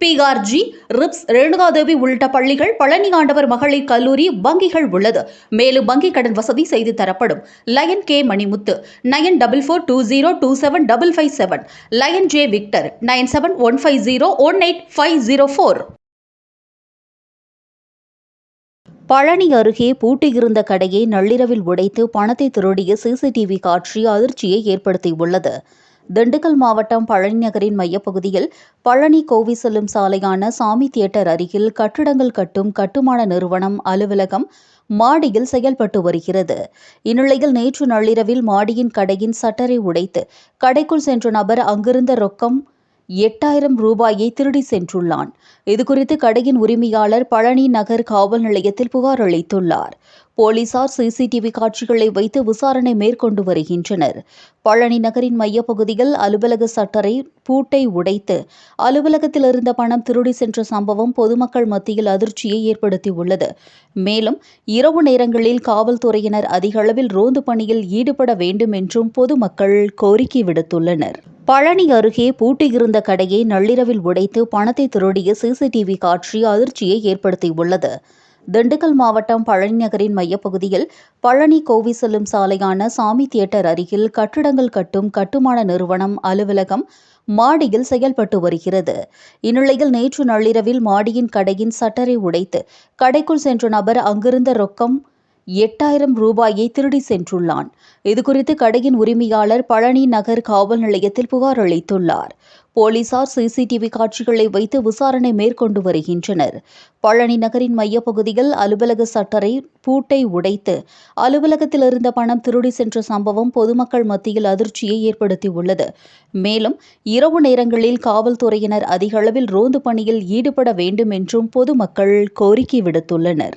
PRG ribs Renukadevi உள்ளிட்ட பள்ளிகள் பழனி ஆண்டவர் மகளிர் கல்லூரி வங்கிகள் உள்ளது. மேலும் வங்கி கடன் வசதி செய்து தரப்படும். Lion K Manimuthu nine double four two zero two seven double five seven. Lion J Victor nine seven one five zero one eight five zero four. Palani அருகே பூட்டியிருந்த கடையை நள்ளிரவில் உடைத்து பணத்தை திருடிய சிசிடிவி காட்சி அதிர்ச்சியை ஏற்படுத்தியுள்ளது. திண்டுக்கல் மாவட்டம் பழனி நகரின் மையப்பகுதியில் பழனி கோவி செல்லும் சாலையான சாமி தியேட்டர் அருகில் கட்டிடங்கள் கட்டும் கட்டுமான நிறுவனம் அலுவலகம் மாடியில் செயல்பட்டு வருகிறது. இந்நிலையில் நேற்று நள்ளிரவில் மாடியின் கடையின் சட்டரை உடைத்து கடைக்குள் சென்ற நபர் அங்கிருந்த ரொக்கம் எட்டாயிரம் ரூபாயை திருடி சென்றுள்ளான். இதுகுறித்து கடையின் உரிமையாளர் பழனி நகர் காவல் நிலையத்தில் புகார் அளித்துள்ளார். போலீசார் சிசிடிவி காட்சிகளை வைத்து விசாரணை மேற்கொண்டு வருகின்றனர். பழனி நகரின் மையப்பகுதியில் அலுவலக சட்டரை பூட்டை உடைத்து அலுவலகத்தில் இருந்த பணம் திருடி சென்ற சம்பவம் பொதுமக்கள் மத்தியில் அதிர்ச்சியை ஏற்படுத்தியுள்ளது. மேலும் இரவு நேரங்களில் காவல்துறையினர் அதிகளவில் ரோந்து பணியில் ஈடுபட வேண்டும் என்றும் பொதுமக்கள் கோரிக்கை விடுத்துள்ளனர். பழனி அருகே பூட்டியிருந்த கடையை நள்ளிரவில் உடைத்து பணத்தை திருடிய சிசிடிவி காட்சி அதிர்ச்சியை ஏற்படுத்தியுள்ளது. திண்டுக்கல் மாவட்டம் பழனி நகரின் மையப்பகுதியில் பழனி கோவி செல்லும் சாலையான சாமி தியேட்டர் அருகில் கட்டிடங்கள் கட்டும் கட்டுமான நிறுவனம் அலுவலகம் மாடியில் செயல்பட்டு வருகிறது. இந்நிலையில் நேற்று நள்ளிரவில் மாடியின் கடையின் சட்டரை உடைத்து கடைக்குள் சென்ற நபர் அங்கிருந்த ரொக்கம் எட்டாயிரம் ரூபாயை திருடி சென்றுள்ளான். இதுகுறித்து கடையின் உரிமையாளர் பழனி நகர் காவல் நிலையத்தில் புகார் அளித்துள்ளார். போலீசார் சிசிடிவி காட்சிகளை வைத்து விசாரணை மேற்கொண்டு வருகின்றனர். பழனி நகரின் மையப்பகுதியில் அலுவலக சட்டரை பூட்டை உடைத்து அலுவலகத்தில் இருந்த பணம் திருடி சென்ற சம்பவம் பொதுமக்கள் மத்தியில் அதிர்ச்சியை ஏற்படுத்தியுள்ளது. மேலும் இரவு நேரங்களில் காவல்துறையினர் அதிகளவில் ரோந்து பணியில் ஈடுபட வேண்டும் என்றும் பொதுமக்கள் கோரிக்கை விடுத்துள்ளனர்.